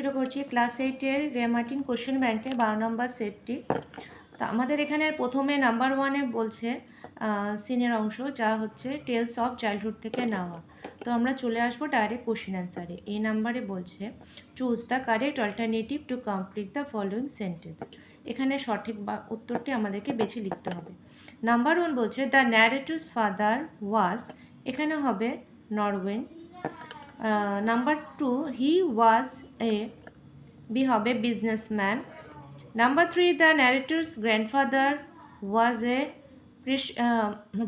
শুরু করছি ক্লাস এইটের রেমার্টিন কোশ্চেন ব্যাংকের বারো নম্বর সেটটি। তা আমাদের এখানে প্রথমে নাম্বার ওয়ানে বলছে সিনের অংশ, যা হচ্ছে টেলস অফ চাইল্ডহুড থেকে নেওয়া। তো আমরা চলে আসব ডাইরেক্ট কোশ্চেন অ্যান্সারে। এই নাম্বারে বলছে, choose the correct alternative to complete the following sentence. এখানে সঠিক বা উত্তরটি আমাদেরকে বেছে লিখতে হবে। নাম্বার ওয়ান বলছে, দ্য ন্যারেটিভস ফাদার ওয়াজ, এখানে হবে Norwegian number two he was a B হবে businessman number three the narrator's grandfather was a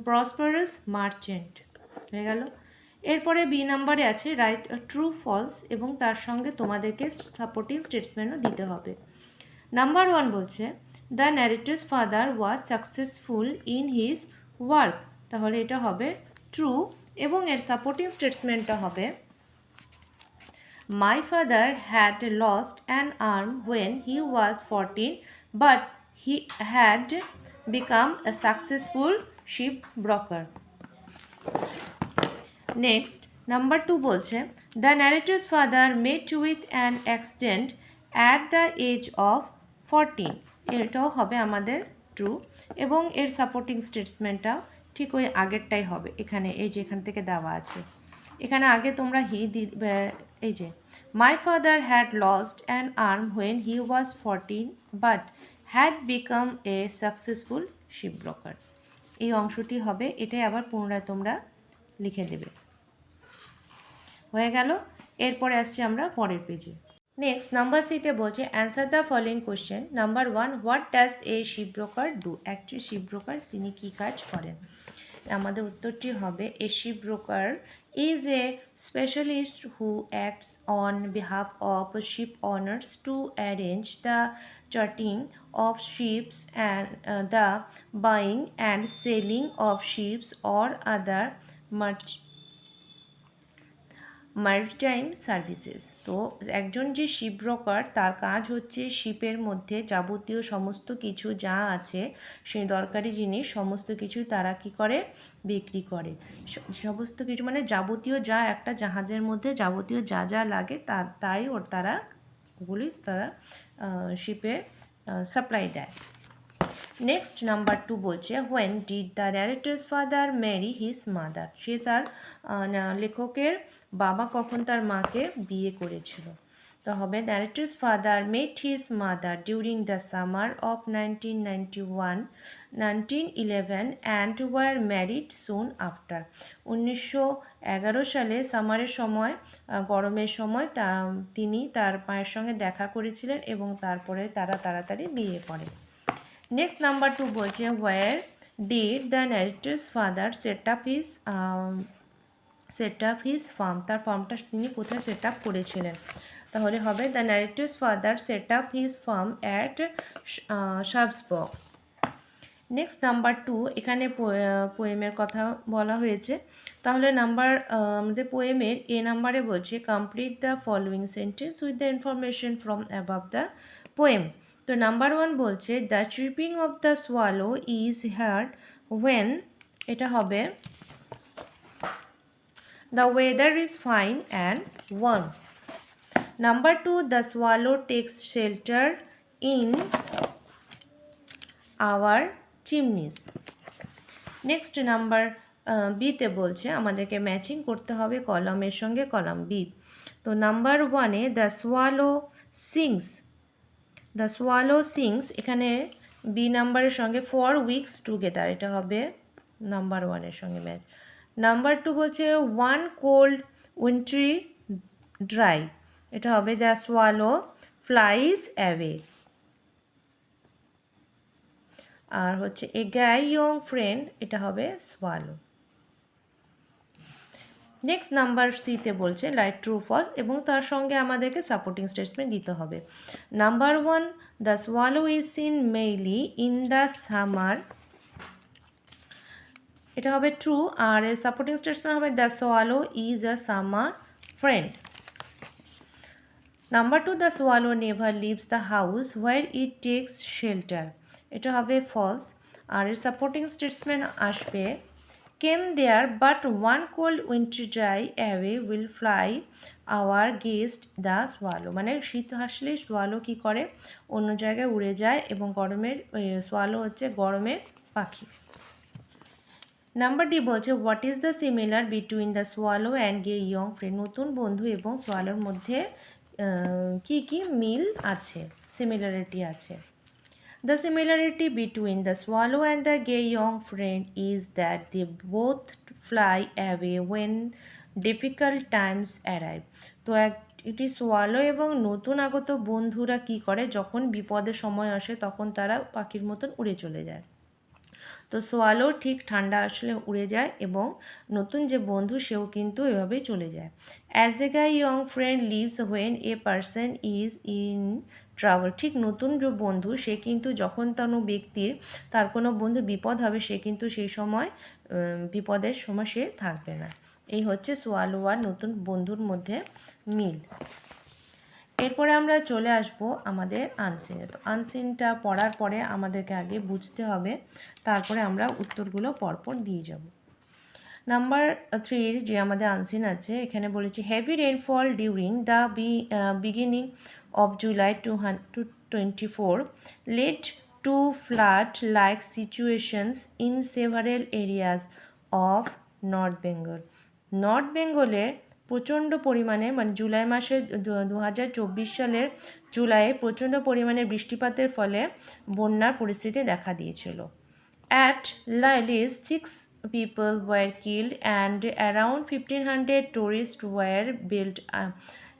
prosperous merchant হয়ে গেল। এরপরে বি নাম্বারে আছে রাইট ট্রু ফলস এবং তার সঙ্গে তোমাদেরকে সাপোর্টিং স্টেটসমেন্টও দিতে হবে। নাম্বার ওয়ান বলছে the narrator's father was successful in his work তাহলে এটা হবে ট্রু এবং এর সাপোর্টিং স্টেটসমেন্টটা হবে My father had lost an arm when he was 14, but he had become a successful shipbroker. Next, number two বলছে The narrator's father met with an accident at the age of 14. এটাও হবে আমাদের true এবং এর supporting স্টেটসমেন্টটাও ঠিক ওই আগেরটাই হবে এখানে এই যে এখান থেকে দেওয়া আছে এখানে আগে তোমরা হি এই যে my father had lost an arm when he was fourteen but had become a successful ship broker এই অংশটি হবে, এটাই আবার পুনরায় তোমরা লিখে দেবে। হয়ে গেল, এরপরে আসছি আমরা পরের পেজে। নেক্সট নাম্বার সিতে বলছে answer the following question number one what does a ship broker do একটি শিপ ব্রোকার তিনি কী কাজ করেন? আমাদের উত্তরটি হবে a ship broker is a specialist who acts on behalf of ship owners to arrange the charting of ships and uh, the buying and selling of ships or other merch maritime services তো একজন যে ship broker তার কাজ হচ্ছে শিপের মধ্যে যাবতীয় সমস্ত কিছু যা আছে, সেই দরকারি জিনিস, সমস্ত কিছু তারা কি করে? বিক্রি করে। সমস্ত কিছু মানে যাবতীয় যা একটা জাহাজের মধ্যে যাবতীয় যা যা লাগে, তা, তাই ওর তারা, ওগুলি তারা শিপে সাপ্লাই দেয়। নেক্সট নাম্বার টু বলছে when did the narrator's father marry his mother সে তার লেখকের বাবা কখন তার মাকে বিয়ে করেছিল? তো হবে narrator's father met his mother during the summer of nineteen ninety one nineteen eleven were married soon after উনিশশো এগারো সালে সামারের সময় গরমের সময় তা, তিনি তার মায়ের সঙ্গে দেখা করেছিলেন এবং তারপরে তারা তাড়াতাড়ি বিয়ে করে নেক্সট নাম্বার টু বলছে where did the narrator's father set up his set up his firm তার ফার্মটা তিনি কোথায় সেট আপ করেছিলেন? তাহলে হবে the narrator's father set up his firm at শাবসবক next number two এখানে পোয়েমের কথা বলা হয়েছে। তাহলে নাম্বার আমাদের পোয়েমের এ নাম্বারে বলছে complete the following sentence with the information from above the poem তো নাম্বার ওয়ান বলছে the tripping of the swallow is heard when এটা হবে the weather is fine and warm number two the swallow takes shelter in our chimneys next number বিতে বলছে, আমাদেরকে matching করতে হবে কলমের সঙ্গে কলম বি তো নাম্বার ওয়ানে the swallow sings the swallow sings, এখানে বি নাম্বারের সঙ্গে ফর উইকস টুগেদার এটা হবে নাম্বার ওয়ানের সঙ্গে ম্যাচ নাম্বার টু বলছে ওয়ান কোল্ড উইন্ট্রি ড্রাই এটা হবে দ্য সোয়ালো ফ্লাইজ অ্যাওয়ে আর হচ্ছে এ গ্যাই ইয়ং ফ্রেন্ড এটা হবে সোয়ালো। নেক্সট নাম্বার সিতে বলছে লাইট ট্রু ফস এবং তার সঙ্গে আমাদেরকে সাপোর্টিং স্টেটমেন্ট দিতে হবে। Number one the swallow is seen mainly in the summer এটা হবে ট্রু আর সাপোর্টিং স্টেটমেন্ট হবে the swallow is a summer friend number two the swallow never leaves the house where it takes shelter এটা হবে false আর এর supporting statement আসবে came there but one cold winter dry away will fly our guest the swallow মানে শীত আসলে swallow কী করে? অন্য জায়গায় উড়ে যায় এবং গরমের সোয়ালো হচ্ছে গরমের পাখি। নাম্বার ডি বলছে what is the similar between the swallow and gay young friend নতুন বন্ধু এবং সোয়ালোর মধ্যে কি কি মিল আছে? সিমিলারিটি আছে। The similarity between the swallow and the gay young friend is that they both fly away when difficult times arrive. তো এক, এটি সোয়ালো এবং নতুন আগত বন্ধুরা কি করে? যখন বিপদের সময় আসে, তখন তারা পাখির মতন উড়ে চলে যায়। তো সোয়ালো ঠিক ঠান্ডা আসলে উড়ে যায় এবং নতুন যে বন্ধু, সেও কিন্তু এভাবেই চলে যায়। As a gay young friend leaves when a person is in travel ঠিক নতুন যে বন্ধু, সে কিন্তু যখন কোনো ব্যক্তির, তার কোনো বন্ধু বিপদ হবে, সে কিন্তু সেই সময় বিপদের সময় সে থাকবে না। এই হচ্ছে সোয়ালো আর নতুন বন্ধুর মধ্যে মিল। এরপরে আমরা চলে আসব আমাদের আনসিনে তো আনসিনটা পড়ার পরে আমাদেরকে আগে বুঝতে হবে, তারপরে আমরা উত্তরগুলো পরপর দিয়ে যাব। নাম্বার থ্রির যে আমাদের আনসিন আছে, এখানে বলেছি heavy rainfall during the beginning to twenty four led to flood like situations in several areas of north Bengal north বেঙ্গলের প্রচণ্ড পরিমাণে মানে জুলাই মাসে দু হাজার চব্বিশ সালের জুলাইয়ে প্রচণ্ড পরিমাণে বৃষ্টিপাতের ফলে বন্যার পরিস্থিতি দেখা দিয়েছিল। At least six people were killed and around 1500 tourists were built uh,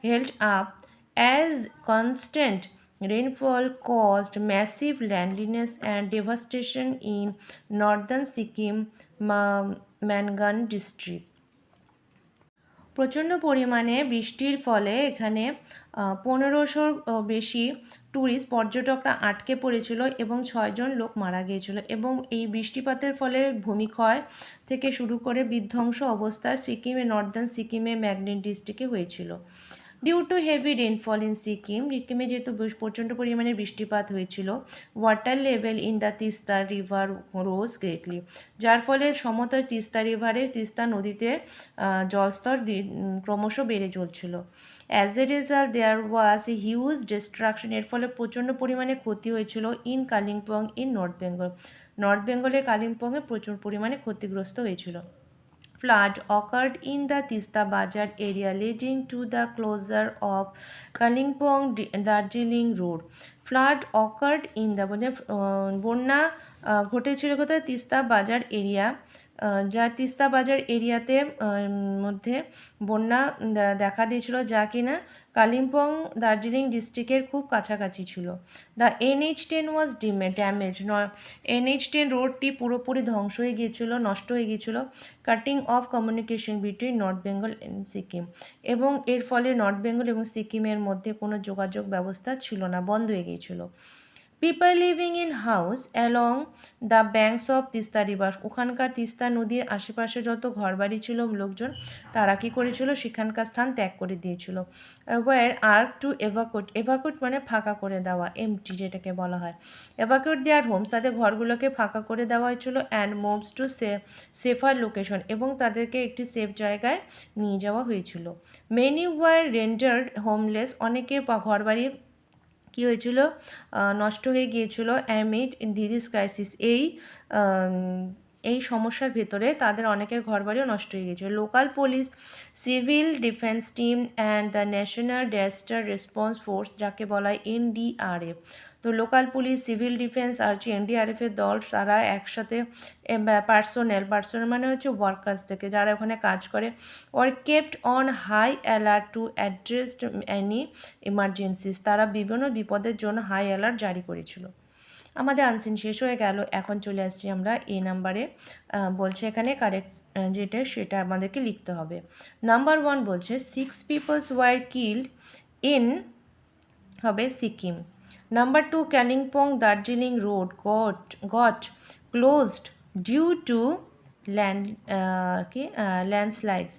held up as constant rainfall caused massive landiness and devastation in northern sikkim mangan district. প্রচণ্ড পরিমাণে বৃষ্টির ফলে এখানে পনেরোশোর বেশি ট্যুরিস্ট পর্যটকরা আটকে পড়েছিল এবং ছয়জন লোক মারা গিয়েছিল এবং এই বৃষ্টিপাতের ফলে ভূমিক্ষয় থেকে শুরু করে বিধ্বংস অবস্থা সিকিমে নর্দার্ন সিকিমে ম্যাগনেট ডিস্ট্রিক্টে হয়েছিল। Due to heavy rainfall in Sikkim সিকিমে যেহেতু প্রচণ্ড পরিমাণে বৃষ্টিপাত হয়েছিল water level in the Teesta river rose greatly যার ফলে সমতল তিস্তা রিভারে তিস্তা নদীতে জলস্তর ক্রমশ বেড়ে চলছিল। As a result there was a huge destruction এর ফলে প্রচণ্ড পরিমাণে ক্ষতি হয়েছিল in Kalimpong in north Bengal north বেঙ্গলে কালিম্পংয়ে প্রচুর পরিমাণে ক্ষতিগ্রস্ত হয়েছিল। Flood occurred in the Tista Bazar area leading to the closure of Kalimpong Darjeeling road. Flood occurred in the বন্যা ঘটেছিল কোথায় তিস্তা বাজার এরিয়া যা তিস্তা বাজার এরিয়াতে মধ্যে বন্যা দেখা দিয়েছিল যা কিনা কালিম্পং দার্জিলিং ডিস্ট্রিক্টের খুব কাছাকাছি ছিল। দ্য এনএইচ টেন ওয়াজ ডিমে, ড্যামেজ। ন, এনএইচ টেন রোডটি পুরোপুরি ধ্বংস হয়ে গিয়েছিল, নষ্ট হয়ে গিয়েছিল, cutting off communication between north Bengal and Sikkim. এবং এর ফলে নর্থ বেঙ্গল এবং সিকিমের মধ্যে কোনো যোগাযোগ ব্যবস্থা ছিল না, বন্ধ হয়ে গিয়েছিল। People living in house along the banks of Teesta river ওখানকার তিস্তা নদীর আশেপাশে যত ঘরবাড়ি ছিল, লোকজন, তারা কী করেছিল? সেখানকার স্থান ত্যাগ করে দিয়েছিল। Were arc to evacuate evacuate মানে ফাঁকা করে দেওয়া এমটি যেটাকে বলা হয়। এভাকুট দেয়ার হোমস তাদের ঘরগুলোকে ফাঁকা করে দেওয়া হয়েছিল and moves to safer location এবং তাদেরকে একটি সেফ জায়গায় নিয়ে যাওয়া হয়েছিল। মেনি ওয়ার রেন্ডার্ড হোমলেস অনেকে ঘরবাড়ি কী হয়েছিল? নষ্ট হয়ে গিয়েছিল অ্যামিড দিদিস ক্রাইসিস। এই এই সমস্যার ভেতরে তাদের অনেকের ঘরবাড়িও নষ্ট হয়ে গেছে local police, civil defence team and the national disaster response force যাকে বলা হয় এনডিআরএফ। তো লোকাল পুলিশ, সিভিল ডিফেন্স আর যে এনডিআরএফের দল তারা একসাথে পার্সোনেল পার্সোনেল মানে হচ্ছে ওয়ার্কার্স থেকে যারা ওখানে কাজ করে were kept on high alert to address any emergencies তারা বিভিন্ন বিপদের জন্য হাই অ্যালার্ট জারি করেছিল। আমাদের আনসিন শেষ হয়ে গেল। এখন চলে আসছি আমরা এ নাম্বারে বলছে এখানে কারেক্ট যেটা সেটা আমাদেরকে লিখতে হবে। নাম্বার ওয়ান বলছে six peoples were killed in হবে Sikkim. Number two Kalimpong Darjeeling road got got closed due to land কি ল্যান্ডস্লাইডস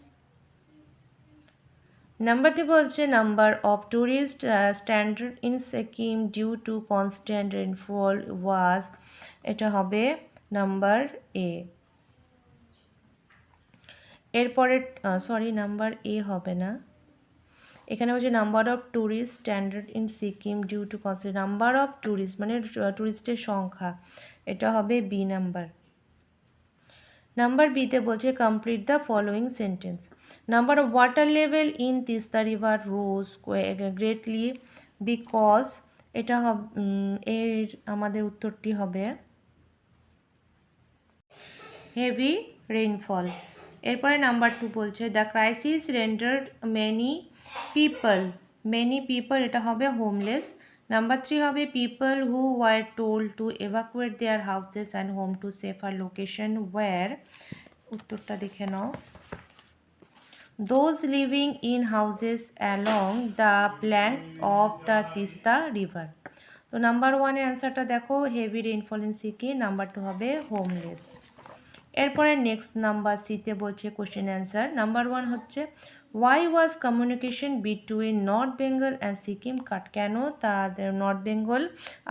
নাম্বারটি বলছে number of tourist standard in Sikkim due to constant rainfall was এটা হবে number A এরপরে sorry number A হবে না। এখানে হচ্ছে number of tourist standard in Sikkim due to consider number of tourist মানে ট্যুরিস্টের সংখ্যা। এটা হবে বি নাম্বার নাম্বার বিতে বলছে complete the following sentence number of water level in Teesta river rose greatly because এটা এর আমাদের উত্তরটি হবে হেভি রেইনফল এরপরে নাম্বার টু বলছে the crisis rendered many people many people এটা হবে হোমলেস নাম্বার থ্রি হবে people who were told to evacuate their houses and home to safer location were উত্তরটা দেখে নাও। Those living in houses along the planks of the Teesta river তো number ওয়ানের অ্যান্সারটা দেখো heavy rainfall in Sikkim number two হবে homeless এরপরে next number সিতে বলছে কোশ্চেন অ্যান্সার নাম্বার ওয়ান হচ্ছে why was communication between north Bengal and Sikkim cut কেন তাদের নর্থ বেঙ্গল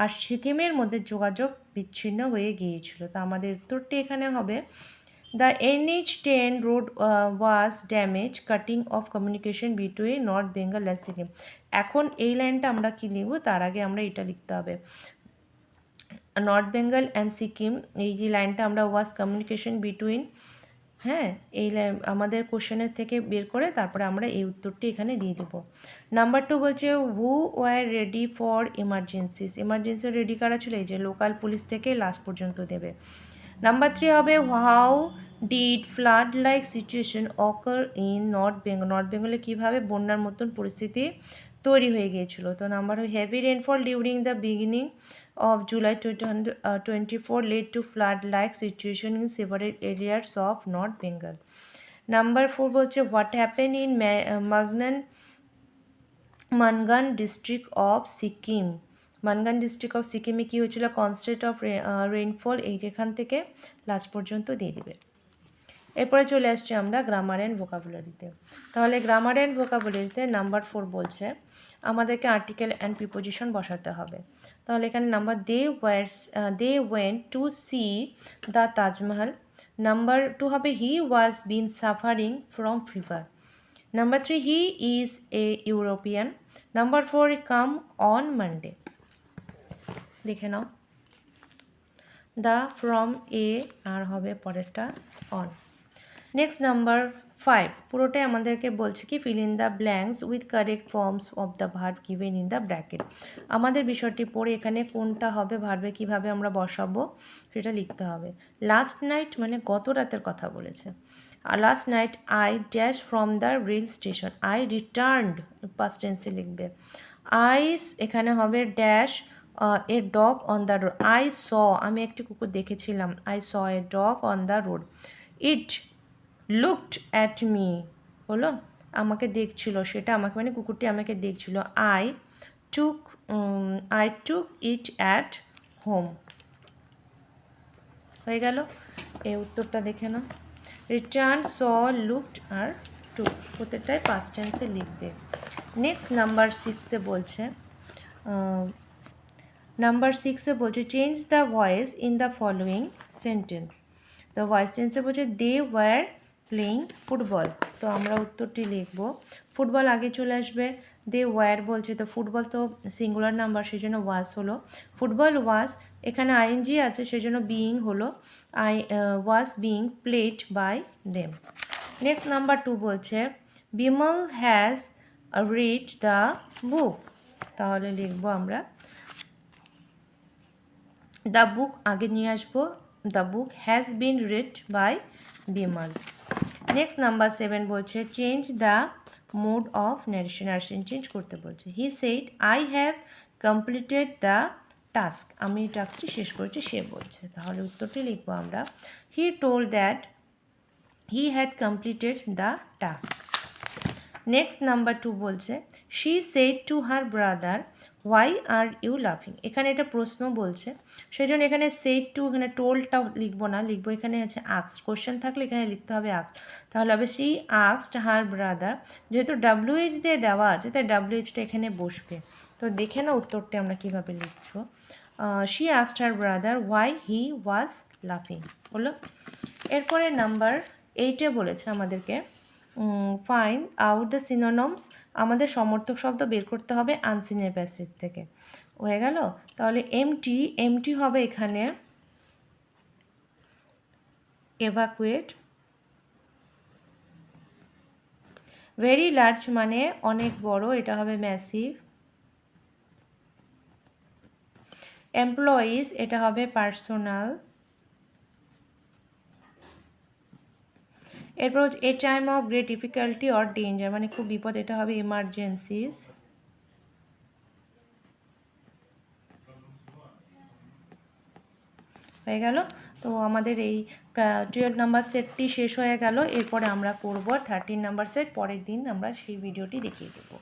আর সিকিমের মধ্যে যোগাযোগ বিচ্ছিন্ন হয়ে গিয়েছিল? তা আমাদের উত্তরটি এখানে হবে the NH ten road was damage cutting off communication between north Bengal and Sikkim এখন এই লাইনটা আমরা কী লিখব? তার আগে আমরা এটা লিখতে হবে। নর্থ বেঙ্গল অ্যান্ড সিকিম এই যে লাইনটা আমরা ওয়াজ কমিউনিকেশন বিটুইন হ্যাঁ এই আমাদের কোশ্চেনের থেকে বের করে তারপরে আমরা এই উত্তরটি এখানে দিয়ে দেবো। নাম্বার টু বলছে who were ready for emergencies emergency ready করা ছিল? এই যে লোকাল পুলিশ থেকে লাস্ট পর্যন্ত দেবে। নাম্বার থ্রি হবে how did flood like situation occur in north Bengal north বেঙ্গলে কীভাবে বন্যার মতন পরিস্থিতি তৈরি হয়ে গিয়েছিল। তো number heavy rainfall during the beginning of July 2024 led to flood-like situation in several areas of North Bengal. Number 4 বলছে, what happen in Magnan Mangan district of Sikkim Mangan district of সিকিমে কী হয়েছিল? কনস্ট্যান্ট অফ রেইনফল এই যেখান থেকে last পর্যন্ত দিয়ে দিবে। এরপরে চলে আসছি আমরা গ্রামার অ্যান্ড ভোকাবুলারিতে তাহলে গ্রামার অ্যান্ড ভোকাবুলারিতে নাম্বার ফোর বলছে, আমাদেরকে আর্টিকেল অ্যান্ড প্রিপোজিশন বসাতে হবে। তাহলে এখানে number they were they went to see the Taj Mahal number two হবে he was been suffering from fever number three he is a European number four come on Monday দেখে নাও। The from a আর হবে পরেরটা on next number five পুরোটাই আমাদেরকে বলছে কি fill in the blanks with correct forms of the verb given in the bracket আমাদের বিষয়টি পড়ে এখানে কোনটা হবে ভার্বে কীভাবে আমরা বসাবো, সেটা লিখতে হবে। লাস্ট নাইট মানে গত রাতের কথা বলেছে। আর last night I dash from the rail station I returned past টেন্সে লিখবে। আই এখানে হবে dash a dog on the road I saw আমি একটি কুকুর দেখেছিলাম। I saw a dog on the road it looked at me হলো আমাকে দেখছিল, সেটা আমাকে মানে কুকুরটি আমাকে দেখছিল। I took I took it at home হয়ে গেল? এই উত্তরটা দেখে নাও। রিটার্ন স লুকড আর টুক প্রত্যেকটাই পাঁচ টেন্সে লিখবে। নেক্সট নাম্বার সিক্সে বলছে নাম্বার সিক্সে বলছে change the voice in the following sentence the voice টেন্সে বলছে দে ওয়ার প্লেয়িং ফুটবল তো আমরা উত্তরটি লিখব। ফুটবল আগে চলে আসবে। দে ওয়ার বলছে তো ফুটবল তো সিঙ্গুলার নাম্বার সেই জন্য ওয়াজ হলো। ফুটবল ওয়াজ এখানে আইএনজি আছে সেই জন্য বিইং হলো I was being played by them next number two বলছে Bimal has read the book তাহলে লিখব আমরা দ্য বুক আগে নিয়ে আসব the book has been read by Bimal next number seven বলছে change the mode of narration narration change করতে বলছে। He said I have completed the task আমি টাস্কটি শেষ করেছি, সে বলছে। তাহলে উত্তরটি লিখব আমরা। He told that he had completed the task next number two বলছে she said to her brother why are you লাফিং এখানে এটা প্রশ্ন বলছে সেই জন্য এখানে সেট টু এখানে টোলটা লিখব না, লিখব এখানে আছে আক্স কোশ্চেন থাকলে এখানে লিখতে হবে আক্স তাহলে হবে শি আক্সড হার ব্রাদার যেহেতু ডাব্লিউ এইচ দিয়ে দেওয়া আছে, তাই ডাব্লিউ এইচটা এখানে বসবে। তো দেখে না উত্তরটা আমরা কীভাবে লিখব। শি আক্সড হার ব্রাদার ওয়াই হি ওয়াজ লাফিং হলো এরপরে নাম্বার এইটে বলেছে আমাদেরকে ফাইন্ড আউট দ্য সিনোনমস আমাদের সমর্থক শব্দ বের করতে হবে আনসিনের প্যাসেজ থেকে। হয়ে গেল? তাহলে এমটি এমটি হবে এখানে। এভাকুয়েট ভেরি লার্জ মানে অনেক বড়, এটা হবে ম্যাসিভ এমপ্লয়িজ এটা হবে পার্সোনাল এরপর হচ্ছে a time of great difficulty or danger মানে খুব বিপদ, এটা হবে এমার্জেন্সিস হয়ে গেল। তো আমাদের এই টুয়েলভ নাম্বার সেটটি শেষ হয়ে গেল। এরপরে আমরা করব থার্টিন নাম্বার সেট পরের দিন আমরা সেই ভিডিওটি দেখিয়ে দেবো।